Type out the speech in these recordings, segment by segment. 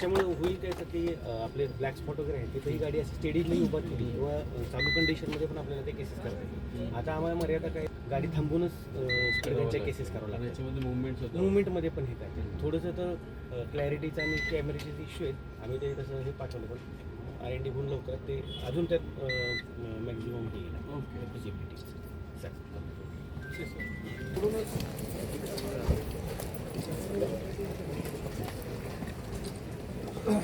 त्याच्यामुळे होईल त्याचं की आपले ब्लॅक स्पॉट वगैरे आहेत तिथं ही गाडी अशी स्टेडीली उभा केली किंवा चालू कंडिशनमध्ये पण आपल्याला ते केसेस करता येतील आता आम्हाला मर्यादा काय गाडी थांबूनच स्पीडच्या केसेस करावं लागतात. याच्यामध्ये मुवमेंट मुवमेंटमध्ये पण हे काय थोडंसं तर क्लॅरिटीचा आणि कॅमेरेचे इश्यू आहेत. आम्ही ते तसं हे पाठवलं पण आर एन डी होऊन लवकर ते अजून त्यात मॅक्झिमम हे येईल. Feasibility sir. せっ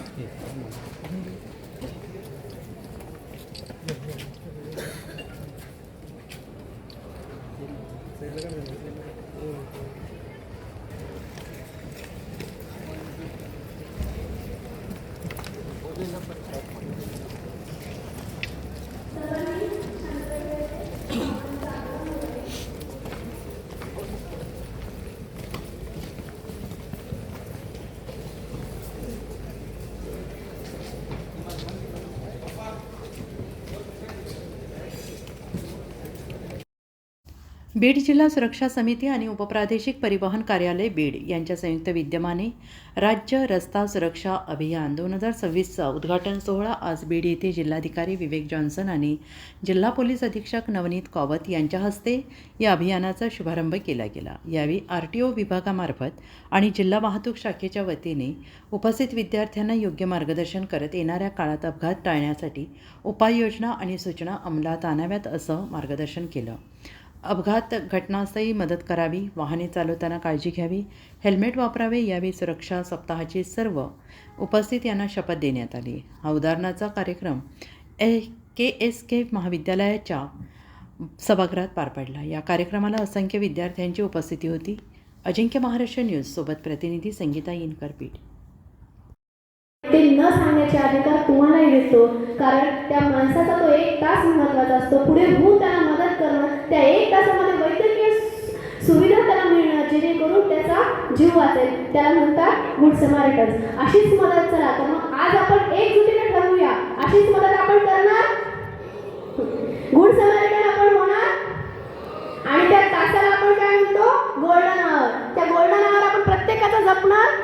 かくの人間が。बीड जिल्हा सुरक्षा समिती आणि उपप्रादेशिक परिवहन कार्यालय बीड यांच्या संयुक्त विद्यमाने राज्य रस्ता सुरक्षा अभियान दोन हजार सव्वीसचा उद्घाटन सोहळा आज बीड येथे जिल्हाधिकारी विवेक जॉन्सन आणि जिल्हा पोलीस अधीक्षक नवनीत कॉवत यांच्या हस्ते या अभियानाचा शुभारंभ केला गेला. यावेळी आर टी ओ विभागामार्फत आणि जिल्हा वाहतूक शाखेच्या वतीने उपस्थित विद्यार्थ्यांना योग्य मार्गदर्शन करत येणाऱ्या काळात अपघात टाळण्यासाठी उपाययोजना आणि सूचना अंमलात आणाव्यात असं मार्गदर्शन केलं. अपघात घटनास्थळी मदत करावी वाहने चालवताना काळजी घ्यावी हेल्मेट वापरावे यावेळी सुरक्षा सप्ताहाची सर्व उपस्थित यांना शपथ देण्यात आली. हा उदाहरणाचा कार्यक्रम ए के एस के महाविद्यालयाच्या सभागृहात पार पडला. या कार्यक्रमाला असंख्य विद्यार्थ्यांची उपस्थिती होती. अजिंक्य महाराष्ट्र न्यूज सोबत प्रतिनिधी संगीता इनकरपीठ. ते न सांगण्याचे अधिकार तुम्हालाही देतो कारण त्या माणसाचा तो एक तास महत्त्वाचा असतो. पुढे होऊन त्याला मदत करणं त्या एक तासामध्ये वैद्यकीय सुविधा त्याला मिळणं जेणेकरून त्याचा जीव वाचेल. त्याला म्हणतात गुड समारिटन्स अशीच मदत चला. तर मग आज आपण एकजुटीने ठरवूया. अशीच मदत आपण करणार? गुड समारिटन आपण होणार? आणि त्या तासाला आपण काय म्हणतो? गोल्डन आवर त्या गोल्डन आवर आपण प्रत्येकाचा जपणार?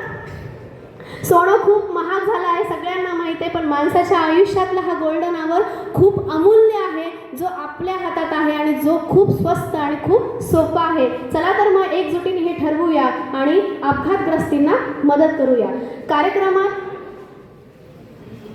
सोनं खूप महाग झालं आहे सगळ्यांना माहिती आहे पण माणसाच्या आयुष्यातला हा गोल्डन आवर खूप अमूल्य आहे जो आपल्या जो खूप स्वस्त आणि खूप सोपा आहे. चला तर मग एकजुटीने हे ठरवूया आणि अपघातग्रस्तींना मदत करूया. कार्यक्रमात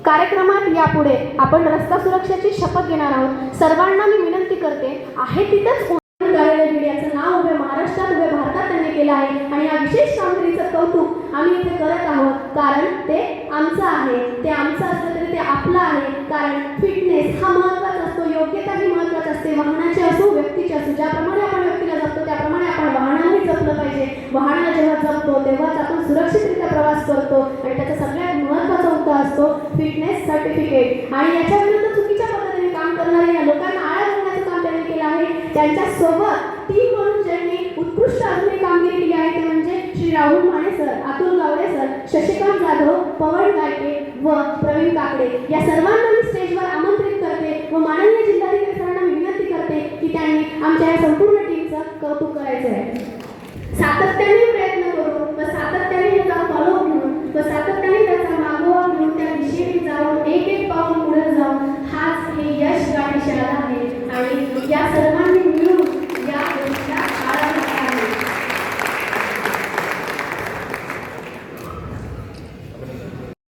कार्यक्रमात यापुढे आपण रस्ता सुरक्षेची शपथ घेणार आहोत. सर्वांना मी विनंती करते आहे तिथंच कार्यालय याचं नाव उभे महाराष्ट्रात उभे भारतात त्यांनी केलं आहे. आणि या विशेष कामगिरीचं कौतुक आम्ही इथे करत आहोत कारण ते आमचं आहे. ते आमचं असलं तरी ते आपलं आहे कारण फिटनेस हा महत्त्वाचा असतो योग्यता ही महत्त्वाची असते वाहनाचे असो व्यक्तीचे असो ज्याप्रमाणे आपण व्यक्तीला जपतो त्याप्रमाणे आपण वाहनालाही जपलं पाहिजे. वाहनाला जेव्हा जपतो तेव्हाच आपण सुरक्षितरित्या प्रवास करतो आणि त्याचा सगळ्यात महत्त्वाचा मुद्दा असतो फिटनेस सर्टिफिकेट आणि याच्या विरुद्ध चुकीच्या पद्धतीने काम करणाऱ्या या लोकांना आळा घालण्याचं काम त्यांनी केलं आहे. त्यांच्यासोबत टीम म्हणून ज्यांनी उत्कृष्ट अजूनही कामगिरी केली आहे ते म्हणजे श्री राहुल माने सर अतुल गावडे सर शशिकांत जाधव पवन गायके व प्रवीण काकडे. या सर्वांना मी स्टेजवर आमंत्रित करते व माननीय जिल्हाधिकारी आणि आमच्या या संपूर्ण टीमचं कौतुक करायचं आहे सातत्याने